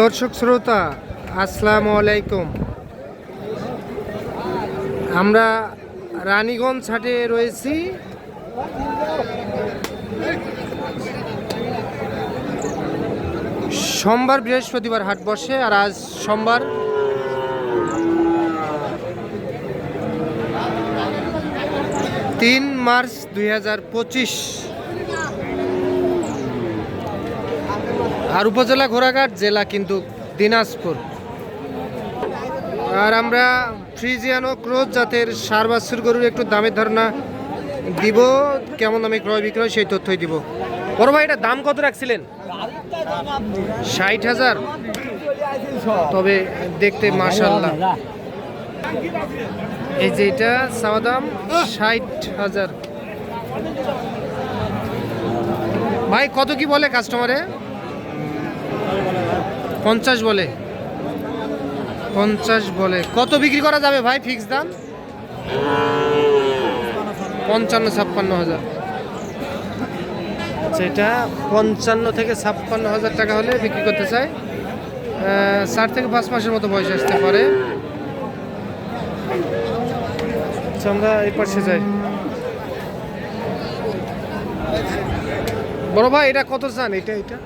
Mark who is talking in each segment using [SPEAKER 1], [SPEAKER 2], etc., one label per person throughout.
[SPEAKER 1] দর্শক শ্রোতা, আসসালামু আলাইকুম। আমরা রানীগঞ্জ হাটে রয়েছি। সোমবার বৃহস্পতিবার হাট বসে আর আজ সোমবার তিন মার্চ দুই হাজার পঁচিশ। আর উপজেলা ঘোড়াঘাট, জেলা কিন্তু দিনাজপুর। আর আমরা ফ্রিজিয়ানো ক্রোজ জাতের সার বাছুর গরুর একটু দামের ধারণা দিব, কেমন দামে ক্রয় বিক্রয় সেই তথ্যই দিব। বড় ভাই, এটা দাম কত রাখছিলেন? ষাট হাজার। তবে দেখতে মাশাল্লাহ এই যে এটা, চাওয়া দাম ষাট হাজার। ভাই, কত কি বলে কাস্টমারে পঞ্চাশ বলে। পঞ্চাশ বলে। কত বিক্রি করা যাবে ভাই ফিক্স দাম? পঞ্চান্ন ছাপ্পান্ন হাজার। সেটা পঞ্চান্ন থেকে ছাপ্পান্ন হাজার টাকা হলে বিক্রি করতে চাই। চার থেকে পাঁচ মাসের মতো বয়স আসতে পারে। আচ্ছা, আমরা এই পাশে যাই। বড় ভাই এটা কত চান? এটা এটা?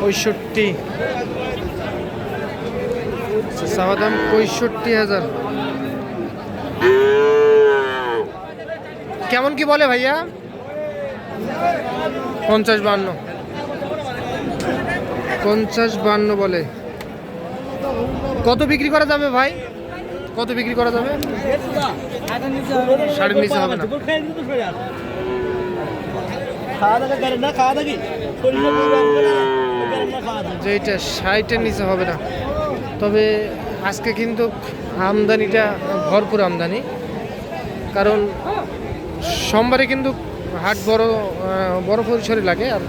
[SPEAKER 1] পঁয়ষট্টি। চাওয়া দাম পঁয়ষট্টি হাজার। কেমন কি বলে ভাইয়া? পঞ্চাশ বান্ন। পঞ্চাশ বান্ন বলে। কত বিক্রি করা যাবে ভাই? কত বিক্রি করা যাবে? সাড়ে নিচে হবে না।
[SPEAKER 2] খাওয়া দাওয়া করেন না খাওয়া দাওয়া কি? শরীরে পরিবার করে না করেন না খাওয়া দাওয়া
[SPEAKER 1] যে এটা ষাটের নিচে হবে না। তবে আজকে কিন্তু আমদানিটা ভরপুর আমদানি। কারণ সোমবারে কিন্তু হাট বড় বড় পরিসরে লাগে আর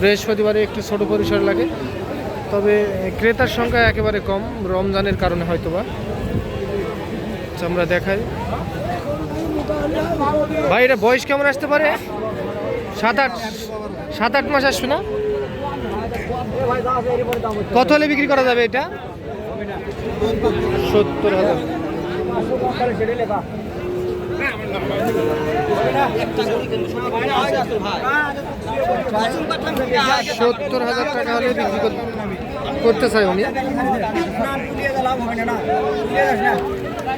[SPEAKER 1] বৃহস্পতিবারে একটু ছোট পরিসরে লাগে। তবে ক্রেতার সংখ্যা একেবারে কম রমজানের কারণে হয়তো বা আচ্ছা, আমরা দেখাই। ভাই এটা বয়স কেমন আসতে পারে? সাত আট সাত আট মাস আসবে না? কত হলে বিক্রি করা যাবে এটা? সত্তর হাজার। সত্তর হাজার টাকা হলে বিক্রি কর- করতে চাই উনি।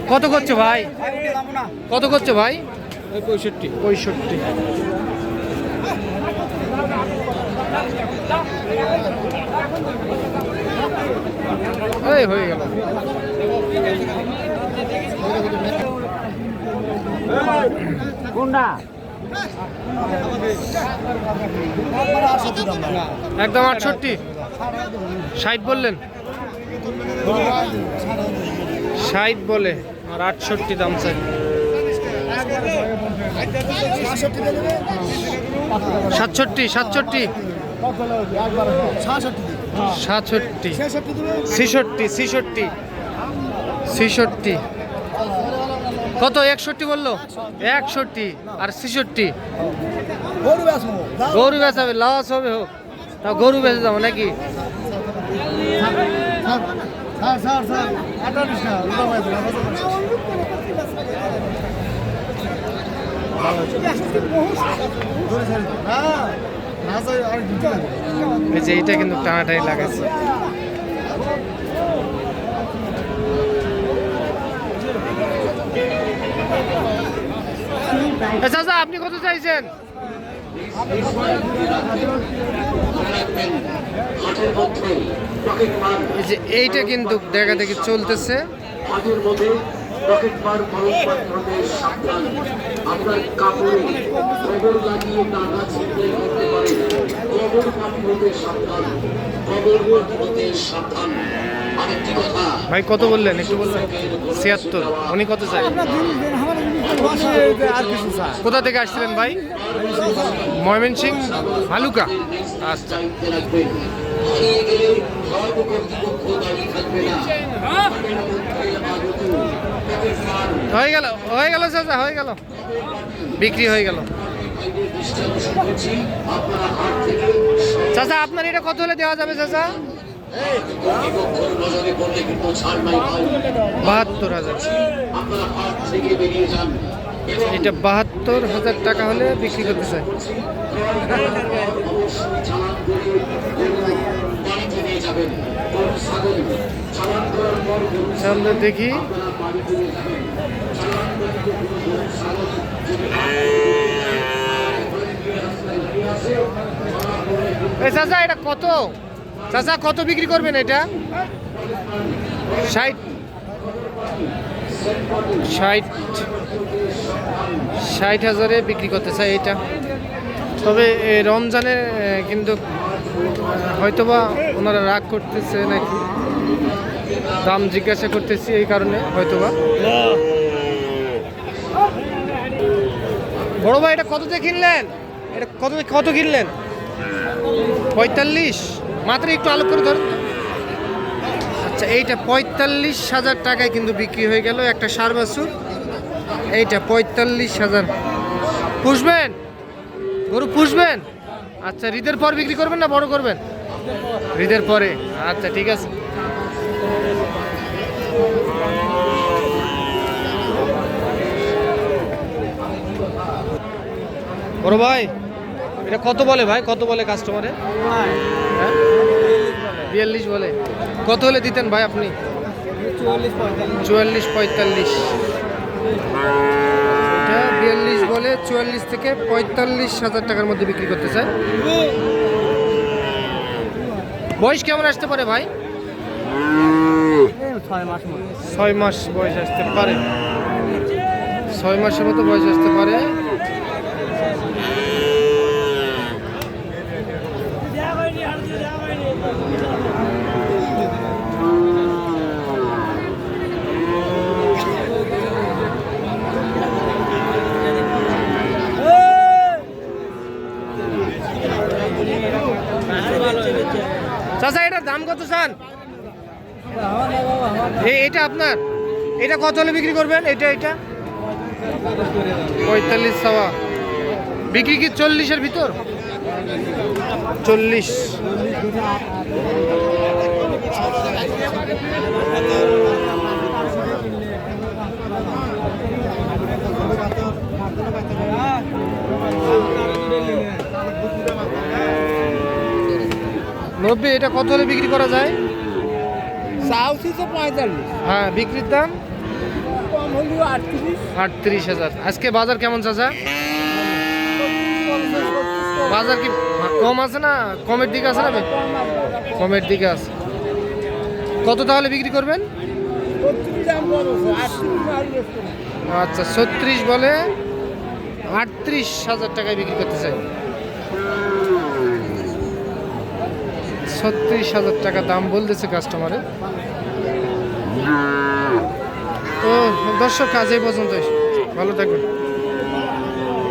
[SPEAKER 1] কত করছে ভাই? কত করছে ভাই? পঁয়ষট্টি। পঁয়ষট্টি। এই হয়ে গেল।
[SPEAKER 2] কোনটা
[SPEAKER 1] একদম আটষট্টি। ষাট বললেন। ষাট বলে আর আটষট্টি দাম চাই। সাতষট্টি সাতষট্টি। সাতষট্টি। ছিষট্টি ছিষট্টি ছিষট্টি। কত? একষট্টি বলল? একষট্টি আর ছিষট্টি।
[SPEAKER 2] গরু
[SPEAKER 1] গরু বেচাবে লস হবে হোক। তা গরু বেচে যাব নাকি?
[SPEAKER 2] স্যার
[SPEAKER 1] এই যে এইটা কিন্তু টানাটানি লাগাচ্ছে এ চাচা, আপনি কত চাইছেন? এইটা কিন্তু দেখা দেখি চলতেছে।
[SPEAKER 3] সাবধান। আপনার কাপড়ে কবর লাগিয়ে করতে পারে কবর সাবধান। কবর সাবধান।
[SPEAKER 1] ভাই কত বললেন? একটু বললেন। ছিয়াত্তর। উনি কত চাই
[SPEAKER 2] আর কিছু স্যার
[SPEAKER 1] কোথা থেকে আসছিলেন ভাই? ময়মনসিং ভালুকা? আচ্ছা।
[SPEAKER 3] কর্তৃপক্ষ দায়ী থাকবে না।
[SPEAKER 1] হয়ে গেল হয়ে গেল চাচা, হয়ে গেল। বিক্রি হয়ে গেল। চাচা, আপনার এটা কত হলে দেওয়া যাবে চাচা? বাহাত্তর হাজার। এটা বাহাত্তর হাজার টাকা হলে বিক্রি করতে চাই। দেখি। চাচা, এটা কত? চাচা, কত বিক্রি করবেন এটা? ষাট। ষাট। ষাট হাজারে বিক্রি করতে চাই এটা। তবে রমজানে কিন্তু হয়তোবা ওনারা রাগ করতেছে নাকি? দাম জিজ্ঞাসা করতেছি এই কারণে, হয়তোবা। বড় ভাই, এটা কততে কিনলেন? এটা কত কত কিনলেন? পঁয়তাল্লিশ? মাত্র একটু আলো করে ধরুন আচ্ছা এইটা পঁয়তাল্লিশ হাজার টাকায় কিন্তু বিক্রি হয়ে গেল একটা সার বাছুর এইটা পঁয়তাল্লিশ হাজার। পুষবেন? গরু পুষবেন? আচ্ছা ঈদের পর বিক্রি করবেন না বড় করবেন? ঈদের পরে। আচ্ছা ঠিক আছে। বড় ভাই এটা কত বলে ভাই? কত বলে কাস্টমারে হ্যাঁ? বিয়াল্লিশ বলে। কত হলে দিতেন ভাই আপনি? চুয়াল্লিশ পঁয়তাল্লিশ। এটা বিয়াল্লিশ বলে চুয়াল্লিশ থেকে পঁয়তাল্লিশ হাজার টাকার মধ্যে বিক্রি করতে চায় বয়স কেমন আসতে পারে ভাই?
[SPEAKER 2] ছয় মাস
[SPEAKER 1] বয়স আসতে পারে। ছয় মাসের মতো বয়স আসতে পারে চাচা এটার এই এটা আপনার? এটা কত হলে বিক্রি করবেন? এটা এটা? পঁয়তাল্লিশ সাওয়া। বিক্রি কি চল্লিশের ভিতর? চল্লিশ। নব্বই এটা কত হলে বিক্রি করা যায়?
[SPEAKER 2] তো পঁয়তাল্লিশ।
[SPEAKER 1] হ্যাঁ বিক্রির দাম?
[SPEAKER 2] কম হলেও আটত্রিশ।
[SPEAKER 1] আটত্রিশ হাজার। আজকে বাজার কেমন চাচা? বাজার কি কম আছে না? কমের দিকে আছে না? কমের দিকে আছে। কত তাহলে বিক্রি করবেন। আচ্ছা ছত্রিশ বলে আটত্রিশ হাজার টাকায় বিক্রি করতে চাই। ছত্রিশ হাজার টাকা দাম বলতেছে কাস্টমারে তো দর্শক কাজ এই পর্যন্তই। ভালো থাকবেন।